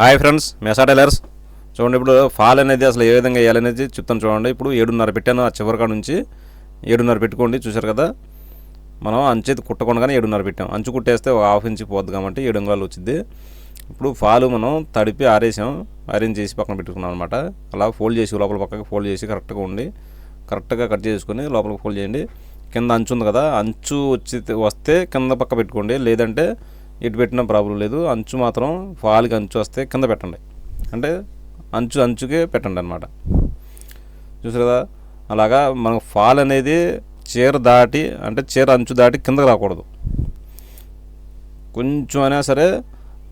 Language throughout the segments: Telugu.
Hi friends మెసా tailors. చూడండి ఇప్పుడు ఫాల్ అనేది అసలు ఏ విధంగా వేయాలనేది చెప్తాను చూడండి. ఇప్పుడు ఏడున్నర పెట్టాను ఆ చివరి కాడ నుంచి. ఏడున్నర పెట్టుకోండి చూసారు కదా? మనం అంచేది కుట్టకుండానే ఏడున్నర పెట్టాం. అంచు కుట్టేస్తే ఒక హాఫ్ ఇంచ్ పోద్ది కాబట్టి ఏడు అంగుళాలు వచ్చింది ఇప్పుడు ఫాలు మనం తడిపి ఆరేసాం. అరేంజ్ చేసి పక్కన పెట్టుకున్నాం అనమాట అలా ఫోల్డ్ చేసి లోపల పక్కకి ఫోల్డ్ చేసి కరెక్ట్గా ఉండి కరెక్ట్గా కట్ చేసుకొని లోపలికి ఫోల్డ్ చేయండి. కింద అంచు ఉంది కదా అంచు వచ్చి వస్తే కింద పక్క పెట్టుకోండి. లేదంటే ఇటు పెట్టినా ప్రాబ్లం లేదు. అంచు మాత్రం ఫాల్కి అంచు వస్తే కింద పెట్టండి. అంటే అంచు అంచుకే పెట్టండి అనమాట చూసారు కదా? అలాగా మనకు ఫాల్ అనేది చీర దాటి అంటే చీర అంచు దాటి కిందకి రాకూడదు. కొంచెం అయినా సరే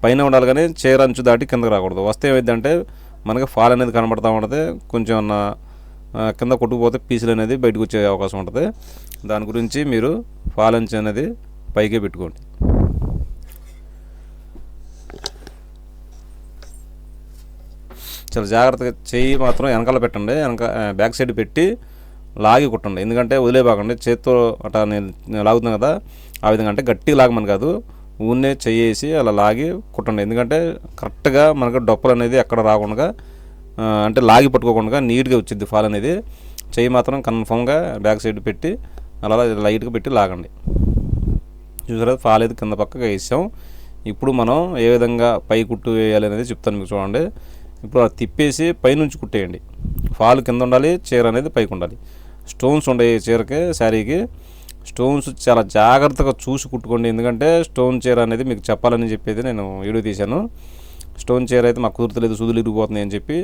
పైన ఉండాలి కానీ చీర అంచు దాటి కిందకి రాకూడదు. వస్తే ఏమైందంటే మనకి ఫాల్ అనేది కనబడతా ఉంటుంది. కొంచెం అన్నా కింద కొట్టుకుపోతే పీసులు అనేది బయటకు వచ్చే అవకాశం ఉంటుంది. దాని గురించి మీరు ఫాల్ అంచు అనేది పైకే పెట్టుకోండి. చాలా జాగ్రత్తగా చెయ్యి మాత్రం వెనకాల పెట్టండి. వెనక బ్యాక్ సైడ్ పెట్టి లాగి కుట్టండి. ఎందుకంటే వదిలేబాకండి చేత్తో అట్లా నేను లాగుతున్నాను కదా ఆ విధంగా అంటే గట్టిగా లాగమని కాదు. ఊన్నే చేసి అలా లాగి కుట్టండి. ఎందుకంటే కరెక్ట్గా మనకు డొప్పలు అనేది ఎక్కడ రాకుండా అంటే లాగి పట్టుకోకుండా నీట్గా వచ్చింది ఫాల్ అనేది. చెయ్యి మాత్రం కన్ఫామ్గా బ్యాక్ సైడ్ పెట్టి అలా లైట్గా పెట్టి లాగండి. చూసారా? ఫాల్ అయితే కింద పక్కగా వేసాం. ఇప్పుడు మనం ఏ విధంగా పై కుట్టు వేయాలి అనేది చెప్తాను మీకు చూడండి. ఇప్పుడు అది తిప్పేసి పైనుంచి కుట్టేయండి. ఫాల్ కింద ఉండాలి చీర అనేది పైకి ఉండాలి. స్టోన్స్ ఉండే చీరకి శారీకి స్టోన్స్ చాలా జాగ్రత్తగా చూసి కుట్టుకోండి. ఎందుకంటే స్టోన్ చీర అనేది మీకు చెప్పాలని చెప్పేది నేను వీడియో తీశాను. స్టోన్ చీర అయితే మాకు కుదురుతలేదు సుదులు ఇరిగిపోతుంది అని చెప్పి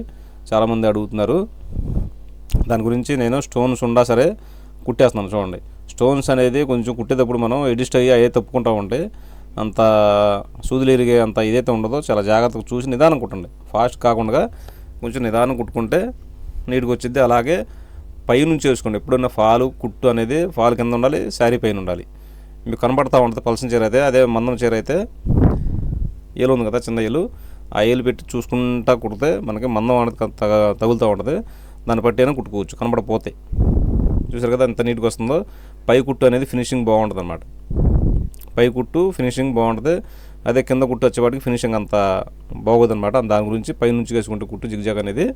చాలామంది అడుగుతున్నారు. దాని గురించి నేను స్టోన్స్ ఉండా సరే కుట్టేస్తున్నాను చూడండి. స్టోన్స్ అనేది కొంచెం కుట్టేటప్పుడు మనం ఎడిస్ట్ అయ్యి అయ్యే తప్పుకుంటూ ఉంటాయి అంత సూదులు అంత ఇదైతే ఉండదో చాలా జాగ్రత్తగా చూసి నిదానం కుట్టండి. ఫాస్ట్ కాకుండా కొంచెం నిదానం కుట్టుకుంటే నీట్గా వచ్చింది అలాగే పై నుంచి వేసుకోండి. ఎప్పుడైనా ఫాలు కుట్టు అనేది ఫాల్ కింద ఉండాలి శారీ పైన ఉండాలి. మీకు కనబడతా ఉంటుంది పలసిన చీర అయితే అదే మందం చీర అయితే. ఏలు ఉంది కదా చిన్న ఏలు. ఆ ఏలు పెట్టి చూసుకుంటా కుడితే మనకి మందం అనేది తగులుతూ ఉంటుంది. దాన్ని బట్టి అయినా కుట్టుకోవచ్చు. కనబడపోతే చూసారు కదా ఎంత నీట్గా వస్తుందో. పై కుట్టు అనేది ఫినిషింగ్ బాగుంటుంది అనమాట పై కుట్టు ఫినిషింగ్ బాగుంటుంది. అదే కింద కుట్టు వచ్చేవాడికి ఫినిషింగ్ అంత బాగోదు అనమాట దాని గురించి పై నుంచి వేసుకుంటే కుట్టు జిగ్జాగ్ అనేది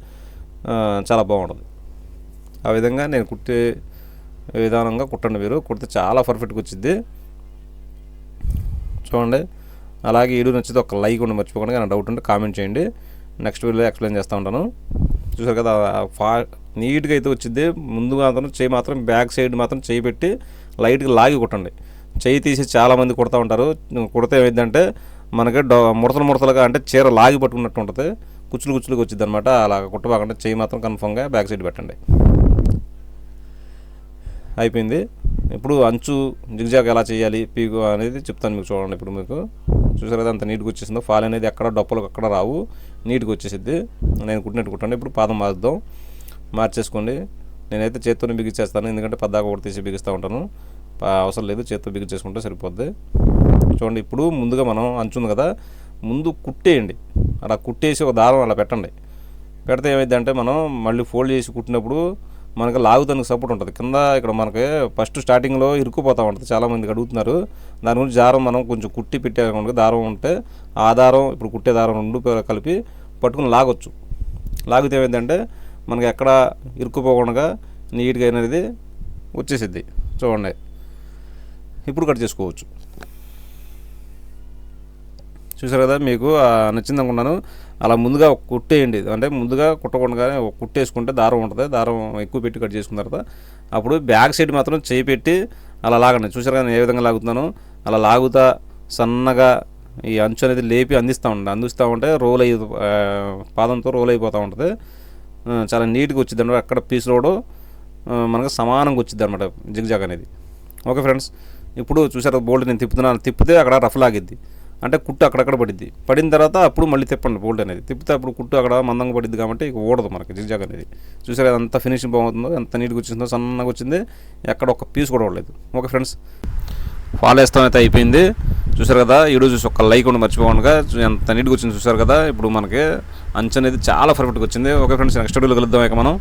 చాలా బాగుంటుంది. ఆ విధంగా నేను కుట్టే విధానంగా కుట్టండి మీరు. కుడితే చాలా పర్ఫెక్ట్గా వచ్చింది చూడండి. అలాగే వీడియో నచ్చితే ఒక లైక్ ఉండి మర్చిపోకుండా. ఏమైనా డౌట్ ఉంటే కామెంట్ చేయండి. నెక్స్ట్ వీడియోలో ఎక్స్ప్లెయిన్ చేస్తూ ఉంటాను. చూసారు కదా ఫా నీట్గా అయితే వచ్చింది ముందుగా మాత్రం చేయి మాత్రం బ్యాక్ సైడ్ మాత్రం చేయి పెట్టి లైట్గా లాగి కుట్టండి. చేయి తీసి చాలామంది కుడతా ఉంటారు. కుడితే ఏమైందంటే మనకి డొ ముడతలు ముడతలుగా అంటే చీర లాగి పట్టుకున్నట్టు ఉంటుంది. కుచ్చులు కుచ్చులుగా వచ్చింది అనమాట అలా కుట్టబాకంటే చేయి మాత్రం కన్ఫామ్గా బ్యాక్ సైడ్ పెట్టండి. అయిపోయింది. ఇప్పుడు అంచు జిగ్జాగ్ ఎలా చేయాలి పీకు అనేది చెప్తాను మీకు చూడండి ఇప్పుడు మీకు. చూసారు కదా అంత నీట్గా వచ్చేసిందో. ఫాల్ అనేది ఎక్కడ డొప్పలు అక్కడ రావు. నీట్గా వచ్చేసిద్ది. నేను కుట్టినట్టు కుట్టండి. ఇప్పుడు పాదం మార్చుదాం మార్చేసుకోండి. నేనైతే చేత్తోనే బిగించేస్తాను. ఎందుకంటే పద్దాక ఒకటి తీసి బిగిస్తూ ఉంటాను. అవసరం లేదు చేత్తో బిగించేసుకుంటే సరిపోద్ది. చూడండి ఇప్పుడు ముందుగా మనం అంచు ఉంది కదా ముందు కుట్టేయండి. అలా కుట్టేసి ఒక దారం అలా పెట్టండి. పెడితే ఏమైందంటే మనం మళ్ళీ ఫోల్డ్ చేసి కుట్టినప్పుడు మనకి లాగుతానికి సపోర్ట్ ఉంటుంది. కింద ఇక్కడ మనకి ఫస్ట్ స్టార్టింగ్లో ఇరుక్కుపోతూ ఉంటుంది. చాలామందికి అడుగుతున్నారు. దాని గురించి దారం మనం కొంచెం కుట్టి పెట్టే దారం ఉంటే ఆ దారం ఇప్పుడు కుట్టే దారం రెండు కలిపి పట్టుకుని లాగొచ్చు. లాగితే ఏమైందంటే మనకి ఎక్కడ ఇరుక్కుపోకుండా నీట్గా అనేది వచ్చేసిద్ది. చూడండి. ఇప్పుడు కట్ చేసుకోవచ్చు. చూసారు కదా మీకు నచ్చింది అనుకున్నాను అలా ముందుగా కుట్టేయండి అంటే ముందుగా కుట్టకుండానే కుట్టేసుకుంటే దారం ఉంటుంది. దారం ఎక్కువ పెట్టి కట్ చేసుకున్న తర్వాత అప్పుడు బ్యాక్ సైడ్ మాత్రం చేయి పెట్టి అలా లాగండి. చూసారు కదా ఏ విధంగా లాగుతున్నాను? అలా లాగుతా సన్నగా ఈ అంచు అనేది లేపి అందిస్తూ ఉంటుంది అందిస్తూ ఉంటే రోల్ అయ్యి పాదంతో రోల్ అయిపోతూ ఉంటుంది. చాలా నీట్గా వచ్చింది అనమాట. అక్కడ పీస్ రోడ్ మనకు సమానంగా వచ్చింది అనమాట జిగ్జాగ్ అనేది. ఓకే ఫ్రెండ్స్ ఇప్పుడు చూసారు బోల్ట్ నేను తిప్పుతున్నాను తిప్పితే అక్కడ రఫ్ లాగిద్ది. అంటే కుట్టు అక్కడక్కడ పడిద్ది. పడిన తర్వాత అప్పుడు మళ్ళీ తిప్పండి బోల్ట్ అనేది. తిప్పితే అప్పుడు కుట్టు అక్కడ మందంగా పడిద్ది కాబట్టి ఇక ఓడదు మనకి జిగ్జాగ్ అనేది. చూసారు ఎంత ఫినిషింగ్ బాగుంటుందో ఎంత నీట్గా వచ్చిందో సన్నగా వచ్చింది. ఎక్కడ ఒక పీస్ కూడా ఓడలేదు ఓకే ఫ్రెండ్స్ ఫాలో వేస్తాం అయితే అయిపోయింది. చూసారు కదా ఈరోజు చూసి ఒక లైక్ ఉండి మర్చిపోకుండా ఎంత నీట్గా వచ్చింది చూసారు కదా. ఇప్పుడు మనకి అంచు అనేది చాలా పర్ఫెక్ట్గా వచ్చింది. ఓకే ఫ్రెండ్స్ నెక్స్ట్ వీడియోలో కలుద్దాం ఇక మనం.